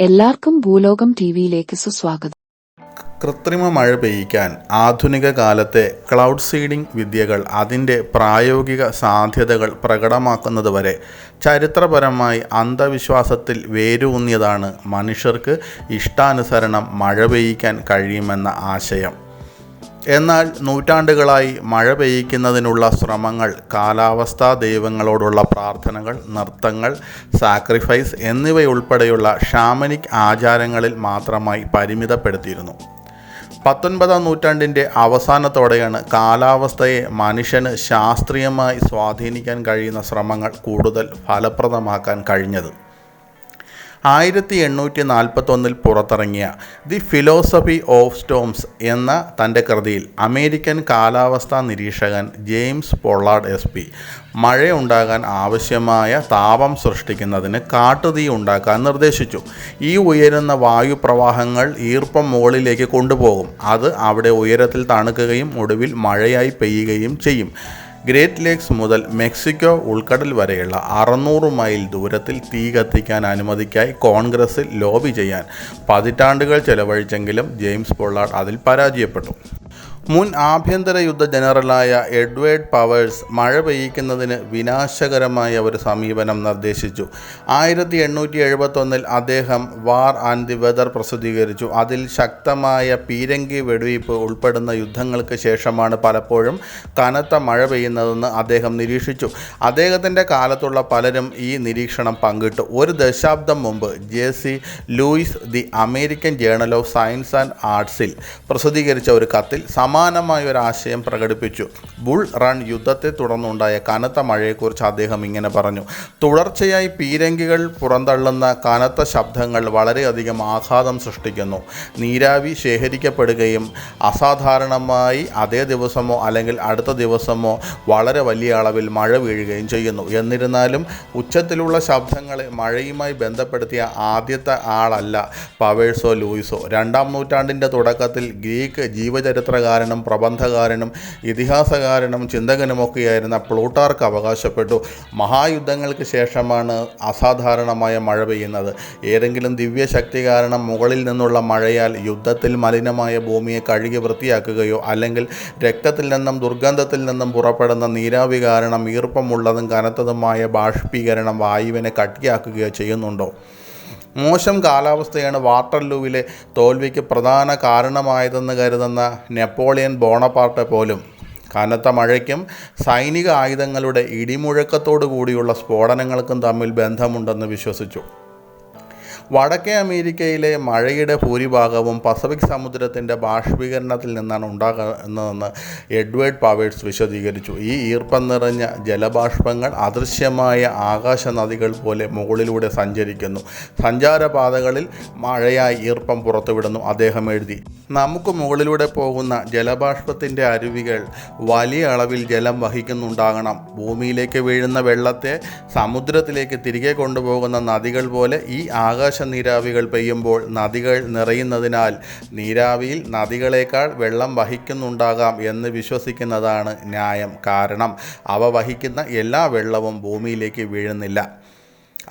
എല്ലാവർക്കും ഭൂലോകം ടിവിയിലേക്ക് സുസ്വാഗതം. കൃത്രിമ മഴ പെയ്യിക്കാൻ ആധുനിക കാലത്തെ ക്ലൗഡ് സീഡിംഗ് വിദ്യകൾ അതിന്റെ പ്രായോഗിക സാധ്യതകൾ പ്രകടമാക്കുന്നതുവരെ ചരിത്രപരമായി അന്ധവിശ്വാസത്തിൽ വേരൂന്നിയതാണ് മനുഷ്യർക്ക് ഇഷ്ടാനുസരണം മഴ പെയ്യിക്കാൻ കഴിയുമെന്ന ആശയം. എന്നാൽ നൂറ്റാണ്ടുകളായി മഴ പെയ്യിക്കുന്നതിനുള്ള ശ്രമങ്ങൾ കാലാവസ്ഥാ ദൈവങ്ങളോടുള്ള പ്രാർത്ഥനകൾ നൃത്തങ്ങൾ സാക്രിഫൈസ് എന്നിവയുൾപ്പെടെയുള്ള ഷാമനിക് ആചാരങ്ങളിൽ മാത്രമായി പരിമിതപ്പെടുത്തിയിരുന്നു. പത്തൊൻപതാം നൂറ്റാണ്ടിന്റെ അവസാനത്തോടെയാണ് കാലാവസ്ഥയെ മനുഷ്യന് ശാസ്ത്രീയമായി സ്വാധീനിക്കാൻ കഴിയുന്ന ശ്രമങ്ങൾ കൂടുതൽ ഫലപ്രദമാക്കാൻ കഴിഞ്ഞത്. ആയിരത്തി എണ്ണൂറ്റി നാൽപ്പത്തൊന്നിൽ പുറത്തിറങ്ങിയ ദി ഫിലോസഫി ഓഫ് സ്റ്റോംസ് എന്ന തന്റെ കൃതിയിൽ അമേരിക്കൻ കാലാവസ്ഥാ നിരീക്ഷകൻ ജെയിംസ് പൊള്ളാർഡ് എസ് പി മഴയുണ്ടാകാൻ ആവശ്യമായ താപം സൃഷ്ടിക്കുന്നതിന് കാട്ടുതീ ഉണ്ടാക്കാൻ നിർദ്ദേശിച്ചു. ഈ ഉയരുന്ന വായുപ്രവാഹങ്ങൾ ഈർപ്പം മുകളിലേക്ക് കൊണ്ടുപോകും. അത് അവിടെ ഉയരത്തിൽ തണുക്കുകയും ഒടുവിൽ മഴയായി പെയ്യുകയും ചെയ്യും. ഗ്രേറ്റ് ലേക്സ് മുതൽ മെക്സിക്കോ ഉൾക്കടൽ വരെയുള്ള അറുന്നൂറ് മൈൽ ദൂരത്തിൽ തീ കത്തിക്കാൻ അനുമതിക്കായി കോൺഗ്രസിൽ ലോബി ചെയ്യാൻ പതിറ്റാണ്ടുകൾ ചെലവഴിച്ചെങ്കിലും ജെയിംസ് പൊള്ളാർഡ് അതിൽ പരാജയപ്പെട്ടു. മുൻ ആഭ്യന്തര യുദ്ധ ജനറലായ എഡ്വേർഡ് പവേഴ്സ് മഴ പെയ്യിക്കുന്നതിന് വിനാശകരമായ ഒരു സമീപനം നിർദ്ദേശിച്ചു. ആയിരത്തി എണ്ണൂറ്റി എഴുപത്തൊന്നിൽ അദ്ദേഹം വാർ ആൻഡ് ദി വെതർ പ്രസിദ്ധീകരിച്ചു. അതിൽ ശക്തമായ പീരങ്കി വെടിവയ്പ് ഉൾപ്പെടുന്ന യുദ്ധങ്ങൾക്ക് ശേഷമാണ് പലപ്പോഴും കനത്ത മഴ പെയ്യുന്നതെന്ന് അദ്ദേഹം നിരീക്ഷിച്ചു. അദ്ദേഹത്തിന്റെ കാലത്തുള്ള പലരും ഈ നിരീക്ഷണം പങ്കിട്ടു. ഒരു ദശാബ്ദം മുമ്പ് J C Lewis the American journal of science and ആർട്സിൽ പ്രസിദ്ധീകരിച്ച ഒരു കത്തിൽ സമാനമായ ഒരു ആശയം പ്രകടിപ്പിച്ചു. ബുൾ റൺ യുദ്ധത്തെ തുടർന്നുണ്ടായ കനത്ത മഴയെക്കുറിച്ച് അദ്ദേഹം ഇങ്ങനെ പറഞ്ഞു. തുടർച്ചയായി പീരങ്കികൾ പുറന്തള്ളുന്ന കനത്ത ശബ്ദങ്ങൾ വളരെയധികം ആഘാതം സൃഷ്ടിക്കുന്നു. നീരാവി ശേഖരിക്കപ്പെടുകയും അസാധാരണമായി അതേ ദിവസമോ അല്ലെങ്കിൽ അടുത്ത ദിവസമോ വളരെ വലിയ അളവിൽ മഴ വീഴുകയും ചെയ്യുന്നു. എന്നിരുന്നാലും ഉച്ചത്തിലുള്ള ശബ്ദങ്ങളെ മഴയുമായി ബന്ധപ്പെടുത്തിയ ആദ്യത്തെ ആളല്ല പവേഴ്സോ ലൂയിസോ. രണ്ടാം നൂറ്റാണ്ടിന്റെ തുടക്കത്തിൽ ഗ്രീക്ക് ജീവചരിത്രകാരനും പ്രബന്ധകാരനും ഇതിഹാസകാരനും ചിന്തകനുമൊക്കെയായിരുന്ന പ്ലൂട്ടാർക്ക് അവകാശപ്പെട്ടു. മഹായുദ്ധങ്ങൾക്ക് ശേഷമാണ് അസാധാരണമായ മഴ പെയ്യുന്നത്. ഏതെങ്കിലും ദിവ്യശക്തി കാരണം മുകളിൽ നിന്നുള്ള മഴയാൽ യുദ്ധത്തിൽ മലിനമായ ഭൂമിയെ കഴുകി വൃത്തിയാക്കുകയോ അല്ലെങ്കിൽ രക്തത്തിൽ നിന്നും ദുർഗന്ധത്തിൽ നിന്നും പുറപ്പെടുന്ന നീരാവി കാരണം ഈർപ്പമുള്ളതും കനത്തതുമായ ബാഷ്പീകരണം വായുവിനെ കട്ടിയാക്കുകയോ ചെയ്യുന്നുണ്ടോ? മോശം കാലാവസ്ഥയാണ് വാട്ടർലൂവിലെ തോൽവിക്ക് പ്രധാന കാരണമായതെന്ന് കരുതുന്ന നെപ്പോളിയൻ ബോണപ്പാർട്ട് പോലും. കനത്ത മഴയ്ക്കും സൈനിക ആയുധങ്ങളുടെ ഇടിമുഴക്കത്തോടു കൂടിയുള്ള സ്ഫോടനങ്ങൾക്കും തമ്മിൽ ബന്ധമുണ്ടെന്ന് വിശ്വസിച്ചു. വടക്കേ അമേരിക്കയിലെ മഴയുടെ ഭൂരിഭാഗവും പസഫിക് സമുദ്രത്തിന്റെ ബാഷ്പീകരണത്തിൽ നിന്നാണ് ഉണ്ടാകുന്നതെന്ന് എഡ്വേർഡ് പാവേഴ്സ് വിശദീകരിച്ചു. ഈ ഈർപ്പം നിറഞ്ഞ ജലബാഷ്പങ്ങൾ അദൃശ്യമായ ആകാശ നദികൾ പോലെ മുകളിലൂടെ സഞ്ചരിക്കുന്നു. സഞ്ചാരപാതകളിൽ മഴയായി ഈർപ്പം പുറത്തുവിടുന്നു അദ്ദേഹം എഴുതി. നമുക്ക് മുകളിലൂടെ പോകുന്ന ജലബാഷ്പത്തിന്റെ അരുവികൾ വലിയ അളവിൽ ജലം വഹിക്കുന്നുണ്ടാകണം. ഭൂമിയിലേക്ക് വീഴുന്ന വെള്ളത്തെ സമുദ്രത്തിലേക്ക് തിരികെ കൊണ്ടുപോകുന്ന നദികൾ പോലെ ഈ ആകാശ നീരാവികൾ പെയ്യുമ്പോൾ നദികൾ നിറയുന്നതിനാൽ നീരാവിയിൽ നദികളേക്കാൾ വെള്ളം വഹിക്കുന്നുണ്ടാകാം എന്ന് വിശ്വസിക്കുന്നതാണ് ന്യായം. കാരണം അവ വഹിക്കുന്ന എല്ലാ വെള്ളവും ഭൂമിയിലേക്ക് വീഴുന്നില്ല.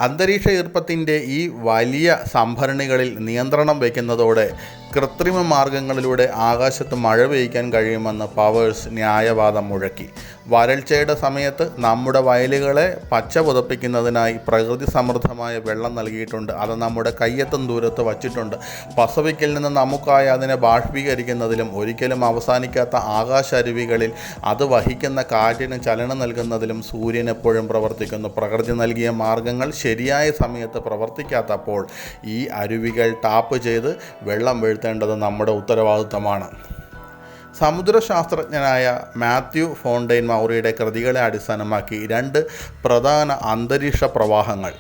അന്തരീക്ഷ ഈർപ്പത്തിന്റെ ഈ വലിയ സംഭരണികളിൽ നിയന്ത്രണം വയ്ക്കുന്നതോടെ കൃത്രിമ മാർഗങ്ങളിലൂടെ ആകാശത്ത് മഴ പെയ്യ്ക്കാൻ കഴിയുമെന്ന് പവേഴ്സ് ന്യായവാദം മുഴക്കി. വരൾച്ചയുടെ സമയത്ത് നമ്മുടെ വയലുകളെ പച്ച പുതപ്പിക്കുന്നതിനായി പ്രകൃതി സമൃദ്ധമായ വെള്ളം നൽകിയിട്ടുണ്ട്. അത് നമ്മുടെ കയ്യെത്തും ദൂരത്ത് വച്ചിട്ടുണ്ട്. പസഫിക്കിൽ നിന്ന് നമുക്കായി അതിനെ ബാഷ്പീകരിക്കുന്നതിലും ഒരിക്കലും അവസാനിക്കാത്ത ആകാശ അരുവികളിൽ അത് വഹിക്കുന്ന കാറ്റിന് ചലനം നൽകുന്നതിലും സൂര്യൻ എപ്പോഴും പ്രവർത്തിക്കുന്നു. പ്രകൃതി നൽകിയ മാർഗങ്ങൾ ശരിയായ സമയത്ത് പ്രവർത്തിക്കാത്തപ്പോൾ ഈ അരുവികൾ ടാപ്പ് ചെയ്ത് വെള്ളം വീഴ്ത്തേണ്ടത് നമ്മുടെ ഉത്തരവാദിത്തമാണ്. സമുദ്രശാസ്ത്രജ്ഞനായ മാത്യു ഫോണ്ടെയ്ൻ മൗറിയുടെ കൃതികളെ അടിസ്ഥാനമാക്കി രണ്ട് പ്രധാന അന്തരീക്ഷ പ്രവാഹങ്ങൾ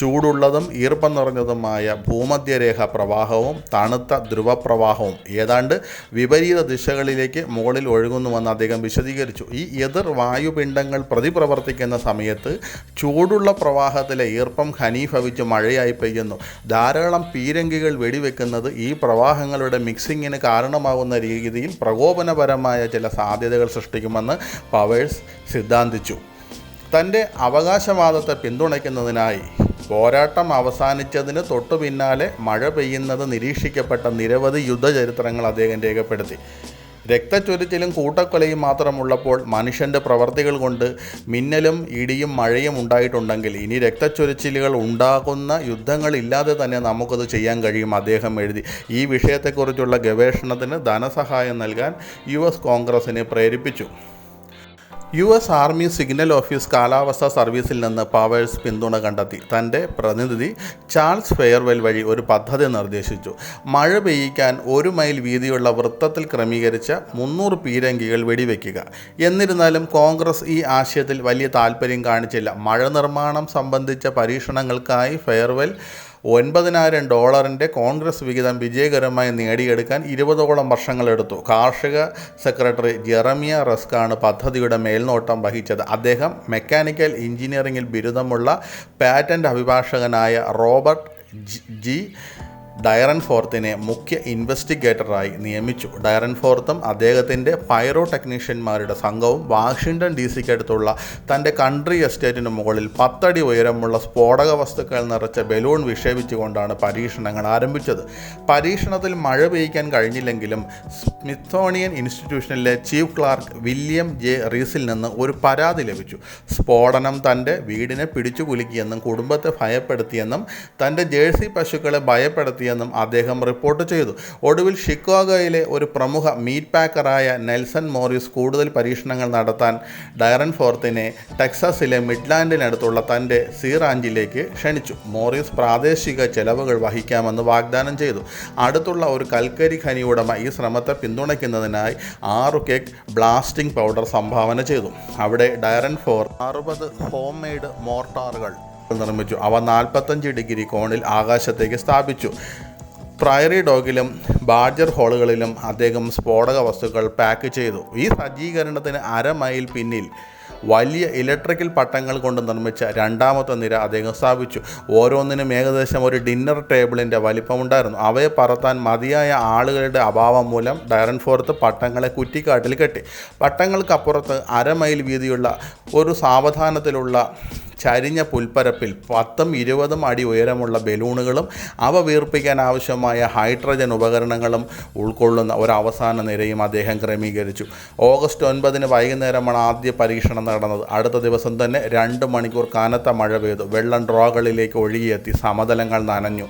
ചൂടുള്ളതും ഈർപ്പം നിറഞ്ഞതുമായ ഭൂമധ്യരേഖ പ്രവാഹവും തണുത്ത ധ്രുവപ്രവാഹവും ഏതാണ്ട് വിപരീത ദിശകളിലേക്ക് മുകളിൽ ഒഴുകുന്നുവെന്ന് അദ്ദേഹം വിശദീകരിച്ചു. ഈ എതിർ വായുപിണ്ഡങ്ങൾ പ്രതിപ്രവർത്തിക്കുന്ന സമയത്ത് ചൂടുള്ള പ്രവാഹത്തിലെ ഈർപ്പം ഖനീഭവിച്ച് മഴയായി പെയ്യുന്നു. ധാരാളം പീരങ്കികൾ വെടിവെക്കുന്നത് ഈ പ്രവാഹങ്ങളുടെ മിക്സിങ്ങിന് കാരണമാകുന്ന രീതിയിൽ പ്രകോപനപരമായ ചില സാധ്യതകൾ സൃഷ്ടിക്കുമെന്ന് പവേഴ്സ് സിദ്ധാന്തിച്ചു. തന്റെ അവകാശവാദത്തെ പിന്തുണയ്ക്കുന്നതിനായി പോരാട്ടം അവസാനിച്ചതിന് തൊട്ടു പിന്നാലെ മഴ പെയ്യുന്നത് നിരീക്ഷിക്കപ്പെട്ട നിരവധി യുദ്ധചരിത്രങ്ങൾ അദ്ദേഹം രേഖപ്പെടുത്തി. രക്തച്ചൊരിച്ചിലും കൂട്ടക്കൊലയും മാത്രമുള്ളപ്പോൾ മനുഷ്യന്റെ പ്രവർത്തികൾ കൊണ്ട് മിന്നലും ഇടിയും മഴയും ഉണ്ടായിട്ടുണ്ടെങ്കിൽ ഇനി രക്തച്ചൊരിച്ചിലുകൾ ഉണ്ടാകുന്ന യുദ്ധങ്ങളില്ലാതെ തന്നെ നമുക്കത് ചെയ്യാൻ കഴിയും അദ്ദേഹം എഴുതി. ഈ വിഷയത്തെക്കുറിച്ചുള്ള ഗവേഷണത്തിന് ധനസഹായം നൽകാൻ യു കോൺഗ്രസിനെ പ്രേരിപ്പിച്ചു. U S army signal office കാലാവസ്ഥാ സർവീസിൽ നിന്ന് പവേഴ്സ് പിന്തുണ കണ്ടെത്തി. തന്റെ പ്രതിനിധി ചാൾസ് ഫെയർവെൽ വഴി ഒരു പദ്ധതി നിർദ്ദേശിച്ചു. മഴ പെയ്യിക്കാൻ ഒരു മൈൽ വീതിയുള്ള വൃത്തത്തിൽ ക്രമീകരിച്ച മുന്നൂറ് പീരങ്കികൾ വെടിവെക്കുക. എന്നിരുന്നാലും കോൺഗ്രസ് ഈ ആശയത്തിൽ വലിയ താല്പര്യം കാണിച്ചില്ല. മഴ നിർമ്മാണം സംബന്ധിച്ച പരീക്ഷണങ്ങൾക്കായി ഫെയർവെൽ ഒൻപതിനായിരം ഡോളറിന്റെ കോൺഗ്രസ് വിഹിതം വിജയകരമായി നേടിയെടുക്കാൻ ഇരുപതോളം വർഷങ്ങളെടുത്തു കാർഷിക സെക്രട്ടറി ജെറമിയ റസ്കാണ് പദ്ധതിയുടെ മേൽനോട്ടം വഹിച്ചത്. അദ്ദേഹം മെക്കാനിക്കൽ എഞ്ചിനീയറിംഗിൽ ബിരുദമുള്ള പാറ്റന്റ് അഭിഭാഷകനായ റോബർട്ട് ജി- ഡയറൻ ഫോർത്തിനെ മുഖ്യ ഇൻവെസ്റ്റിഗേറ്ററായി നിയമിച്ചു. ഡയറൻ ഫോർത്തും അദ്ദേഹത്തിന്റെ പൈറോ ടെക്നീഷ്യന്മാരുടെ സംഘവും വാഷിങ്ടൺ ഡി സിക്കടുത്തുള്ള തന്റെ കൺട്രി എസ്റ്റേറ്റിന് മുകളിൽ പത്തടി ഉയരമുള്ള സ്ഫോടക വസ്തുക്കൾ നിറച്ച ബലൂൺ വിക്ഷേപിച്ചുകൊണ്ടാണ് പരീക്ഷണങ്ങൾ ആരംഭിച്ചത്. പരീക്ഷണത്തിൽ മഴ പെയ്യ്ക്കാൻ കഴിഞ്ഞില്ലെങ്കിലും സ്മിത്തോണിയൻ ഇൻസ്റ്റിറ്റ്യൂഷനിലെ ചീഫ് ക്ലാർക്ക് വില്യം ജെ റീസിൽ നിന്ന് ഒരു പരാതി ലഭിച്ചു. സ്ഫോടനം തന്റെ വീടിനെ പിടിച്ചു കുലുക്കിയെന്നും കുടുംബത്തെ ഭയപ്പെടുത്തിയെന്നും തന്റെ ജേഴ്സി പശുക്കളെ ഭയപ്പെടുത്തിയെന്നും അദ്ദേഹം റിപ്പോർട്ട് ചെയ്തു. ഒടുവിൽ ഷിക്കാഗോയിലെ ഒരു പ്രമുഖ മീറ്റ് പാക്കറായ നെൽസൺ മോറിസ് കൂടുതൽ പരീക്ഷണങ്ങൾ നടത്താൻ ഡയറൻ ഫോർത്തിനെ ടെക്സാസിലെ മിഡ്ലാൻഡിനടുത്തുള്ള തന്റെ സീ റാഞ്ചിലേക്ക് ക്ഷണിച്ചു. മോറിസ് പ്രാദേശിക ചെലവുകൾ വഹിക്കാമെന്ന് വാഗ്ദാനം ചെയ്തു. അടുത്തുള്ള ഒരു കൽക്കരി ഖനി ഉടമ ഈ ശ്രമത്തെ പിന്തുണയ്ക്കുന്നതിനായി ആറ് കേക്ക് ബ്ലാസ്റ്റിംഗ് പൗഡർ സംഭാവന ചെയ്തു. അവിടെ ഡയറൻ ഫോർ അറുപത് ഹോം മെയ്ഡ് മോർട്ടാറുകൾ നിർമ്മിച്ചു. അവ നാൽപ്പത്തഞ്ച് ഡിഗ്രി കോണിൽ ആകാശത്തേക്ക് സ്ഥാപിച്ചു. പ്രയറി ഡോഗിലും ബാഡ്ജർ ഹോളുകളിലും അദ്ദേഹം സ്ഫോടക വസ്തുക്കൾ പാക്ക് ചെയ്തു. ഈ സജ്ജീകരണത്തിന് അര മൈൽ പിന്നിൽ വലിയ ഇലക്ട്രിക്കൽ പട്ടങ്ങൾ കൊണ്ട് നിർമ്മിച്ച രണ്ടാമത്തെ നിര അദ്ദേഹം സ്ഥാപിച്ചു. ഓരോന്നിനും ഏകദേശം ഒരു ഡിന്നർ ടേബിളിന്റെ വലിപ്പമുണ്ടായിരുന്നു. അവയെ പറത്താൻ മതിയായ ആളുകളുടെ അഭാവം മൂലം ഡയറൻ ഫോർത്ത് പട്ടങ്ങളെ കുറ്റിക്കാട്ടിൽ കെട്ടി. പട്ടങ്ങൾക്കപ്പുറത്ത് അര മൈൽ വീതിയുള്ള ഒരു സാവധാനത്തിലുള്ള ചരിഞ്ഞ പുൽപ്പരപ്പിൽ പത്തും ഇരുപതും അടി ഉയരമുള്ള ബലൂണുകളും അവ വീർപ്പിക്കാൻ ആവശ്യമായ ഹൈഡ്രജൻ ഉപകരണങ്ങളും ഉൾക്കൊള്ളുന്ന ഒരു അവസാന നിരയും അദ്ദേഹം ക്രമീകരിച്ചു. ഓഗസ്റ്റ് ഒൻപതിന് വൈകുന്നേരമാണ് ആദ്യ പരീക്ഷണം നടന്നത്. അടുത്ത ദിവസം തന്നെ രണ്ട് മണിക്കൂർ കനത്ത മഴ പെയ്തു. വെള്ളം ഡ്രോകളിലേക്ക് ഒഴുകിയെത്തി സമതലങ്ങൾ നനഞ്ഞു.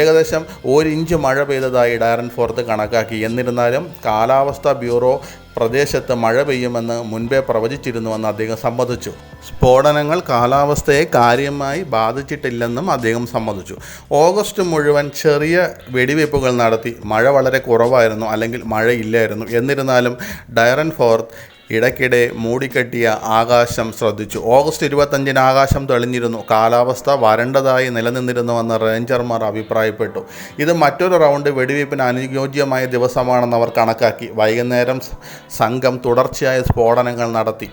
ഏകദേശം ഒരു ഇഞ്ച് മഴ പെയ്തതായി ഡയറൻ ഫോർത്ത് കണക്കാക്കി. എന്നിരുന്നാലും കാലാവസ്ഥാ ബ്യൂറോ പ്രദേശത്ത് മഴ പെയ്യുമെന്ന് മുൻപേ പ്രവചിച്ചിരുന്നുവെന്ന് അദ്ദേഹം സമ്മതിച്ചു. സ്ഫോടനങ്ങൾ കാലാവസ്ഥയെ കാര്യമായി ബാധിച്ചിട്ടില്ലെന്നും അദ്ദേഹം സമ്മതിച്ചു. ഓഗസ്റ്റ് മുഴുവൻ ചെറിയ വെടിവയ്പ്പുകൾ നടത്തി. മഴ വളരെ കുറവായിരുന്നു അല്ലെങ്കിൽ മഴയില്ലായിരുന്നു. എന്നിരുന്നാലും ഡയറൻ ഫോർത്ത് ഇടയ്ക്കിടെ മൂടിക്കെട്ടിയ ആകാശം ശ്രദ്ധിച്ചു. ഓഗസ്റ്റ് ഇരുപത്തഞ്ചിന് ആകാശം തെളിഞ്ഞിരുന്നു. കാലാവസ്ഥ വരണ്ടതായി നിലനിന്നിരുന്നുവെന്ന് റേഞ്ചർമാർ അഭിപ്രായപ്പെട്ടു. ഇത് മറ്റൊരു റൗണ്ട് വെടിവയ്പ്പിന് അനുയോജ്യമായ ദിവസമാണെന്ന് അവർ കണക്കാക്കി. വൈകുന്നേരം സംഘം തുടർച്ചയായ സ്ഫോടനങ്ങൾ നടത്തി.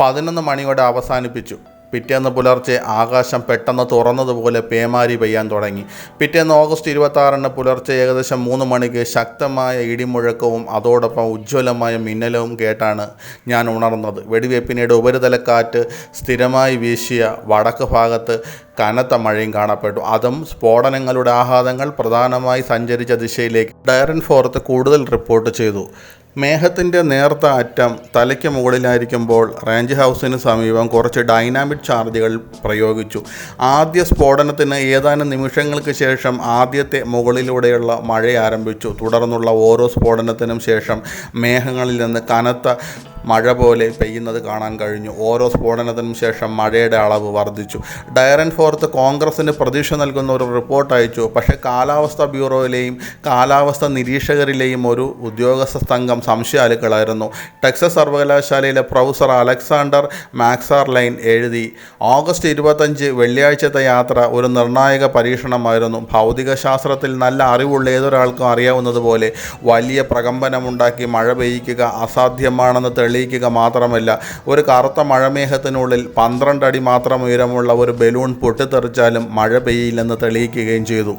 പതിനൊന്ന് മണിയോടെ അവസാനിപ്പിച്ചു. പിറ്റേന്ന് പുലർച്ചെ ആകാശം പെട്ടെന്ന് തുറന്നതുപോലെ പേമാരി പെയ്യാൻ തുടങ്ങി. പിറ്റേന്ന് ഓഗസ്റ്റ് ഇരുപത്തി പുലർച്ചെ ഏകദേശം മൂന്ന് മണിക്ക് ശക്തമായ ഇടിമുഴക്കവും അതോടൊപ്പം ഉജ്ജ്വലമായ മിന്നലവും കേട്ടാണ് ഞാൻ ഉണർന്നത്. വെടിവയ്പ്പിനിടെ ഉപരിതലക്കാറ്റ് സ്ഥിരമായി വീശിയ വടക്ക് ഭാഗത്ത് കനത്ത മഴയും കാണപ്പെട്ടു. അതും സ്ഫോടനങ്ങളുടെ ആഘാതങ്ങൾ പ്രധാനമായി സഞ്ചരിച്ച ദിശയിലേക്ക്. ഡയറൻ ഫോർത്ത് കൂടുതൽ റിപ്പോർട്ട് ചെയ്തു. മേഘത്തിന്റെ നേർത്ത അറ്റം തലയ്ക്ക് മുകളിലായിരിക്കുമ്പോൾ റേഞ്ച് ഹൗസിന് സമീപം കുറച്ച് ഡൈനാമിക് ചാർജുകൾ പ്രയോഗിച്ചു. ആദ്യ സ്ഫോടനത്തിന് ഏതാനും നിമിഷങ്ങൾക്ക് ശേഷം ആദ്യത്തെ മുകളിലൂടെയുള്ള മഴ ആരംഭിച്ചു. തുടർന്നുള്ള ഓരോ സ്ഫോടനത്തിനും ശേഷം മേഘങ്ങളിൽ നിന്ന് കനത്ത മഴ പോലെ പെയ്യുന്നത് കാണാൻ കഴിഞ്ഞു. ഓരോ സ്ഫോടനത്തിനും ശേഷം മഴയുടെ അളവ് വർദ്ധിച്ചു. ഡയറൻ ഫോർത്ത് കോൺഗ്രസിന് പ്രതീക്ഷ നൽകുന്ന ഒരു റിപ്പോർട്ട് അയച്ചു. പക്ഷേ കാലാവസ്ഥാ ബ്യൂറോയിലെയും കാലാവസ്ഥ നിരീക്ഷകരിലെയും ഒരു ഉദ്യോഗസ്ഥ സംഘം സംശയാലുക്കളായിരുന്നു. ടെക്സസ് സർവകലാശാലയിലെ പ്രൊഫസർ അലക്സാണ്ടർ മാക്സാർ ലൈൻ എഴുതി ഓഗസ്റ്റ് ഇരുപത്തഞ്ച് വെള്ളിയാഴ്ചത്തെ യാത്ര ഒരു നിർണായക പരീക്ഷണമായിരുന്നു. ഭൗതികശാസ്ത്രത്തിൽ നല്ല അറിവുള്ള ഏതൊരാൾക്കും അറിയാവുന്നതുപോലെ വലിയ പ്രകമ്പനമുണ്ടാക്കി മഴ പെയ്യിക്കുക അസാധ്യമാണെന്ന് തെളിയിക്കുക മാത്രമല്ല ഒരു കറുത്ത മഴമേഘത്തിനുള്ളിൽ പന്ത്രണ്ട് അടി മാത്രം ഉയരമുള്ള ഒരു ബലൂൺ പൊട്ടിത്തെറിച്ചാലും മഴ പെയ്യില്ലെന്ന് തെളിയിക്കുകയും ചെയ്തു.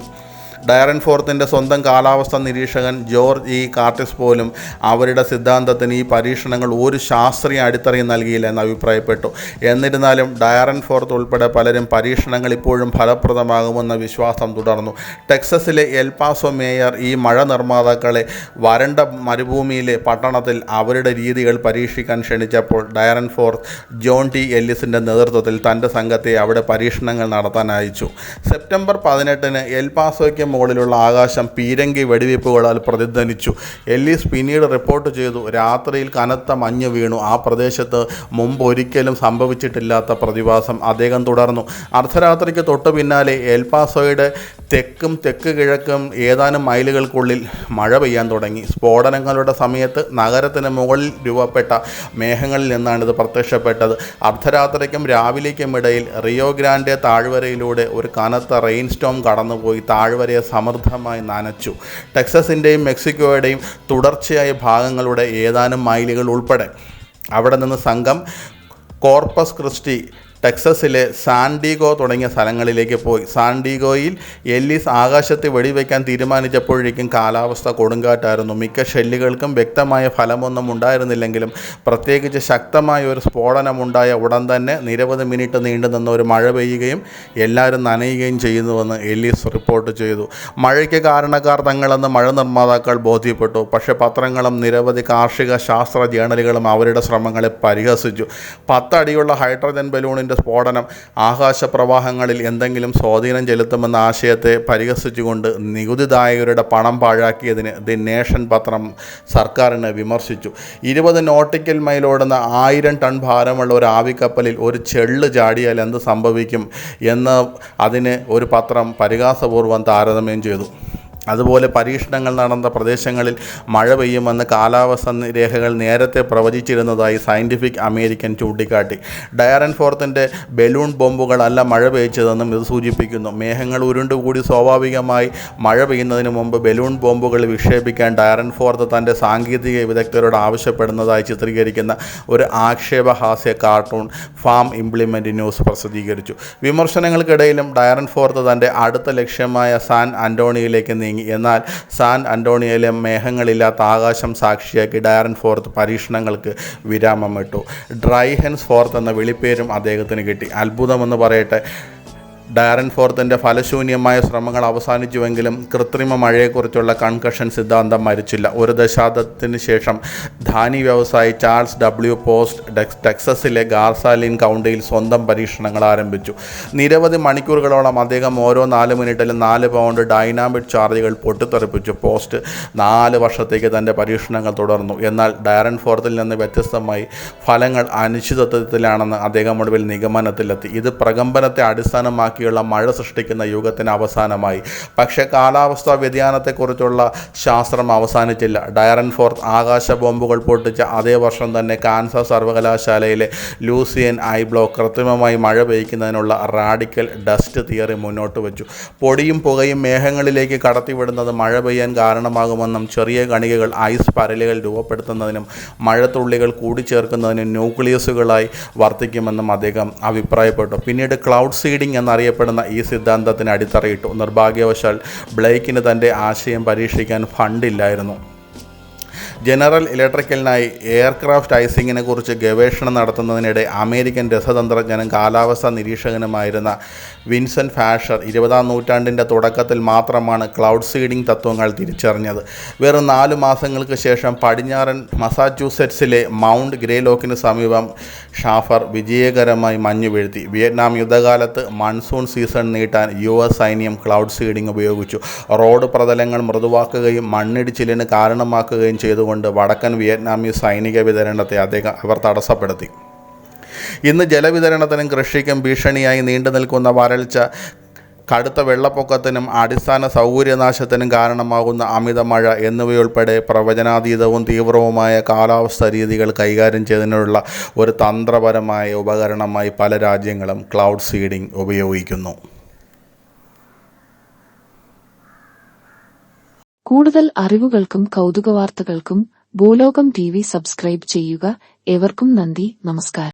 ഡയറൻ ഫോർത്തിന്റെ സ്വന്തം കാലാവസ്ഥ നിരീക്ഷകൻ ജോർജ് ഇ. കാർട്ടിസ് പോലും അവരുടെ സിദ്ധാന്തത്തിന് ഈ പരീക്ഷണങ്ങൾ ഒരു ശാസ്ത്രീയ അടിത്തറയും നൽകിയില്ല എന്ന് അഭിപ്രായപ്പെട്ടു. എന്നിരുന്നാലും ഡയറൻ ഫോർത്ത് ഉൾപ്പെടെ പലരും പരീക്ഷണങ്ങൾ ഇപ്പോഴും ഫലപ്രദമാകുമെന്ന വിശ്വാസം തുടർന്നു. ടെക്സസിലെ എൽപാസോ മേയർ ഈ മഴ നിർമ്മാതാക്കളെ വരണ്ട മരുഭൂമിയിലെ പട്ടണത്തിൽ അവരുടെ രീതികൾ പരീക്ഷിക്കാൻ ക്ഷണിച്ചപ്പോൾ ഡയറൻ ഫോർത്ത് ജോൺ ടി. എല്ലിസിന്റെ നേതൃത്വത്തിൽ തന്റെ സംഘത്തെ അവിടെ പരീക്ഷണങ്ങൾ നടത്താൻ അയച്ചു. സെപ്റ്റംബർ പതിനെട്ടിന് എൽപാസോയ്ക്ക് മുകളിലുള്ള ആകാശം പീരങ്കി വെടിവയ്പ്പുകളാൽ പ്രതിധ്വനിച്ചു. എല്ലീസ് പിന്നീട് റിപ്പോർട്ട് ചെയ്തു രാത്രിയിൽ കനത്ത മഞ്ഞ് വീണു. ആ പ്രദേശത്ത് മുമ്പ് ഒരിക്കലും സംഭവിച്ചിട്ടില്ലാത്ത പ്രതിഭാസം അദ്ദേഹം തുടർന്നു. അർദ്ധരാത്രിക്ക് തൊട്ടു പിന്നാലെ എൽപാസോയുടെ തെക്കും തെക്ക് കിഴക്കും ഏതാനും മൈലുകൾക്കുള്ളിൽ മഴ പെയ്യാൻ തുടങ്ങി. സ്ഫോടനങ്ങളുടെ സമയത്ത് നഗരത്തിന് മുകളിൽ രൂപപ്പെട്ട മേഘങ്ങളിൽ നിന്നാണ് ഇത് പ്രത്യക്ഷപ്പെട്ടത്. അർദ്ധരാത്രിക്കും രാവിലേക്കും ഇടയിൽ റിയോ ഗ്രാൻഡെ താഴ്വരയിലൂടെ ഒരു കനത്ത റെയിൻ സ്റ്റോം കടന്നുപോയി. താഴ്വരയെ സമൃദ്ധമായി നനച്ചു. ടെക്സസിന്റെയും മെക്സിക്കോയുടെയും തുടർച്ചയായ ഭാഗങ്ങളുടെ ഏതാനും മൈലുകൾ ഉൾപ്പെടെ. അവിടെ നിന്ന് സംഘം കോർപ്പസ് ക്രിസ്റ്റി ടെക്സസിലെ സാൻഡിഗോ തുടങ്ങിയ സ്ഥലങ്ങളിലേക്ക് പോയി. സാൻഡിഗോയിൽ എല്ലിസ് ആകാശത്ത് വെടിവെക്കാൻ തീരുമാനിച്ചപ്പോഴേക്കും കാലാവസ്ഥ കൊടുങ്കാറ്റായിരുന്നു. മിക്ക ഷെല്ലുകൾക്കും വ്യക്തമായ ഫലമൊന്നും ഉണ്ടായിരുന്നില്ലെങ്കിലും പ്രത്യേകിച്ച് ശക്തമായ ഒരു സ്ഫോടനമുണ്ടായ ഉടൻ തന്നെ നിരവധി മിനിറ്റ് നീണ്ടു നിന്ന ഒരു മഴ പെയ്യുകയും എല്ലാവരും നനയുകയും ചെയ്യുന്നുവെന്ന് എല്ലിസ് റിപ്പോർട്ട് ചെയ്തു. മഴയ്ക്ക് കാരണക്കാർ തങ്ങളെന്ന് മഴ നിർമ്മാതാക്കൾ ബോധ്യപ്പെട്ടു. പക്ഷേ പത്രങ്ങളും നിരവധി കാർഷിക ശാസ്ത്ര ജേണലുകളും അവരുടെ ശ്രമങ്ങളെ പരിഹസിച്ചു. പത്തടിയുള്ള ഹൈഡ്രജൻ ബലൂണിന്റെ സ്ഫോടനം ആകാശപ്രവാഹങ്ങളിൽ എന്തെങ്കിലും സ്വാധീനം ചെലുത്തുമെന്ന ആശയത്തെ പരിഹസിച്ചുകൊണ്ട് നികുതിദായകരുടെ പണം പാഴാക്കിയതിന് ദി നേഷൻ പത്രം സർക്കാരിനെ വിമർശിച്ചു. ഇരുപത് നോട്ടിക്കൽ മൈലോടുന്ന ആയിരം ടൺ ഭാരമുള്ള ഒരു ആവിക്കപ്പലിൽ ഒരു ചെള്ള് ചാടിയാൽ എന്ത് സംഭവിക്കും എന്ന് അതിന് ഒരു പത്രം പരിഹാസപൂർവം താരതമ്യം ചെയ്തു. അതുപോലെ പരീക്ഷണങ്ങൾ നടന്ന പ്രദേശങ്ങളിൽ മഴ പെയ്യുമെന്ന് കാലാവസ്ഥ രേഖകൾ നേരത്തെ പ്രവചിച്ചിരുന്നതായി സയന്റിഫിക് അമേരിക്കൻ ചൂണ്ടിക്കാട്ടി. ഡയറൻ ഫോർത്തിന്റെ ബലൂൺ ബോംബുകളല്ല മഴ പെയ്ച്ചതെന്നും ഇത് സൂചിപ്പിക്കുന്നു. മേഘങ്ങൾ ഉരുണ്ടുകൂടി സ്വാഭാവികമായി മഴ പെയ്യുന്നതിന് മുമ്പ് ബലൂൺ ബോംബുകൾ വിക്ഷേപിക്കാൻ ഡയറൻ ഫോർത്ത് തന്റെ സാങ്കേതിക വിദഗ്ധരോട് ആവശ്യപ്പെടുന്നതായി ചിത്രീകരിക്കുന്ന ഒരു ആക്ഷേപഹാസ്യ കാർട്ടൂൺ ഫാം ഇംപ്ലിമെന്റ് ന്യൂസ് പ്രസിദ്ധീകരിച്ചു. വിമർശനങ്ങൾക്കിടയിലും ഡയറൻ ഫോർത്ത് തന്റെ അടുത്ത ലക്ഷ്യമായ സാൻ അന്റോണിയിലേക്ക് നീങ്ങി. എന്നാൽ സാൻ അന്റോണിയയിലെ മേഘങ്ങളില്ലാത്ത ആകാശം സാക്ഷിയാക്കി ഡയറൻ ഫോർത്ത് പരീക്ഷണങ്ങൾക്ക് വിരാമമിട്ടു. ഡ്രൈ ഹെൻസ് ഫോർത്ത് എന്ന വിളിപ്പേരും അദ്ദേഹത്തിന് കിട്ടി. അത്ഭുതമെന്ന് പറയട്ടെ ഡയറൻ ഫോർത്തിന്റെ ഫലശൂന്യമായ ശ്രമങ്ങൾ അവസാനിച്ചുവെങ്കിലും കൃത്രിമ മഴയെക്കുറിച്ചുള്ള കൺകഷൻ സിദ്ധാന്തം മരിച്ചില്ല. ഒരു ദശാബ്ദത്തിന് ശേഷം ധാനി വ്യവസായി ചാൾസ് ഡബ്ല്യു പോസ്റ്റ് ടെക്സസിലെ ഗാർസാലിൻ കൗണ്ടിയിൽ സ്വന്തം പരീക്ഷണങ്ങൾ ആരംഭിച്ചു. നിരവധി മണിക്കൂറുകളോളം അദ്ദേഹം ഓരോ നാല് മിനിറ്റിലും നാല് പൗണ്ട് ഡൈനാമിക് ചാർജുകൾ പൊട്ടിത്തെറിപ്പിച്ചു. പോസ്റ്റ് നാല് വർഷത്തേക്ക് തന്റെ പരീക്ഷണങ്ങൾ തുടർന്നു. എന്നാൽ ഡയറൻ ഫോർത്തിൽ നിന്ന് വ്യത്യസ്തമായി ഫലങ്ങൾ അനിശ്ചിതത്വത്തിലാണെന്ന് അദ്ദേഹം ഒടുവിൽ നിഗമനത്തിലെത്തി. ഇത് പ്രകമ്പനത്തെ അടിസ്ഥാനമാക്കിയുള്ള മഴ സൃഷ്ടിക്കുന്ന യുഗത്തിന് അവസാനമായി. പക്ഷേ കാലാവസ്ഥാ വ്യതിയാനത്തെക്കുറിച്ചുള്ള ശാസ്ത്രം അവസാനിച്ചില്ല. ഡയറൻ ഫോർത്ത് ആകാശ ബോംബുകൾ പൊട്ടിച്ച അതേ വർഷം തന്നെ കാൻസർ സർവകലാശാലയിലെ ലൂസിയൻ ഐ ബ്ലോക്ക് കൃത്രിമമായി മഴ പെയ്ക്കുന്നതിനുള്ള റാഡിക്കൽ ഡസ്റ്റ് തിയറി മുന്നോട്ട് വെച്ചു. പൊടിയും പുകയും മേഘങ്ങളിലേക്ക് കടത്തിവിടുന്നത് മഴ പെയ്യാൻ കാരണമാകുമെന്നും ചെറിയ കണികകൾ ഐസ് പരലുകൾ രൂപപ്പെടുത്തുന്നതിനും മഴത്തുള്ളികൾ കൂടിച്ചേർക്കുന്നതിനും ന്യൂക്ലിയസുകളായി വർത്തിക്കുമെന്നും അദ്ദേഹം അഭിപ്രായപ്പെട്ടു. പിന്നീട് ക്ലൗഡ് സീഡിംഗ് എന്നറിയപ്പെടുന്ന ഈ സിദ്ധാന്തത്തിന് അടിത്തറയിട്ടു നിർഭാഗ്യവശാൽ ബ്ലേക്കിന് തന്റെ ആശയം പരീക്ഷിക്കാൻ ഫണ്ടില്ലായിരുന്നു. ജനറൽ ഇലക്ട്രിക്കലിനായി എയർക്രാഫ്റ്റ് ഐസിങ്ങിനെ കുറിച്ച് ഗവേഷണം നടത്തുന്നതിനിടെ അമേരിക്കൻ രസതന്ത്രജ്ഞനും കാലാവസ്ഥാ നിരീക്ഷകനുമായിരുന്ന വിൻസെന്റ് ഫാഷർ ഇരുപതാം നൂറ്റാണ്ടിന്റെ തുടക്കത്തിൽ മാത്രമാണ് ക്ലൗഡ് സീഡിംഗ് തത്വങ്ങൾ തിരിച്ചറിഞ്ഞത്. വെറും നാല് മാസങ്ങൾക്ക് ശേഷം പടിഞ്ഞാറൻ മസാച്യൂസെറ്റ്സിലെ മൗണ്ട് ഗ്രേലോക്കിന് സമീപം ഷാഫർ വിജയകരമായി മഞ്ഞു വീഴ്ത്തി. വിയറ്റ്നാം യുദ്ധകാലത്ത് മൺസൂൺ സീസൺ നീട്ടാൻ യു എസ് സൈന്യം ക്ലൗഡ് സീഡിംഗ് ഉപയോഗിച്ചു. റോഡ് പ്രതലങ്ങൾ മൃദുവാക്കുകയും മണ്ണിടിച്ചിലിന് കാരണമാക്കുകയും ചെയ്തുകൊണ്ട് വടക്കൻ വിയറ്റ്നാമീസ് സൈനിക വിതരണത്തെ അദ്ദേഹം അവർ തടസ്സപ്പെടുത്തി. ഇന്ന് ജലവിതരണത്തിനും കൃഷിക്കും ഭീഷണിയായി നീണ്ടു നിൽക്കുന്ന വരൾച്ച കടുത്ത വെള്ളപ്പൊക്കത്തിനും അടിസ്ഥാന സൗകര്യനാശത്തിനും കാരണമാകുന്ന അമിത മഴ എന്നിവയുൾപ്പെടെ പ്രവചനാതീതവും തീവ്രവുമായ കാലാവസ്ഥ രീതികൾ കൈകാര്യം ചെയ്യുന്നതിനുള്ള ഒരു തന്ത്രപരമായ ഉപകരണമായി പല രാജ്യങ്ങളും ക്ലൗഡ് സീഡിംഗ് ഉപയോഗിക്കുന്നു. കൂടുതൽ അറിവുകൾക്കും കൗതുക വാർത്തകൾക്കും ഭൂലോകം ടി വി സബ്സ്ക്രൈബ് ചെയ്യുക. ഏവർക്കും നന്ദി. നമസ്കാരം.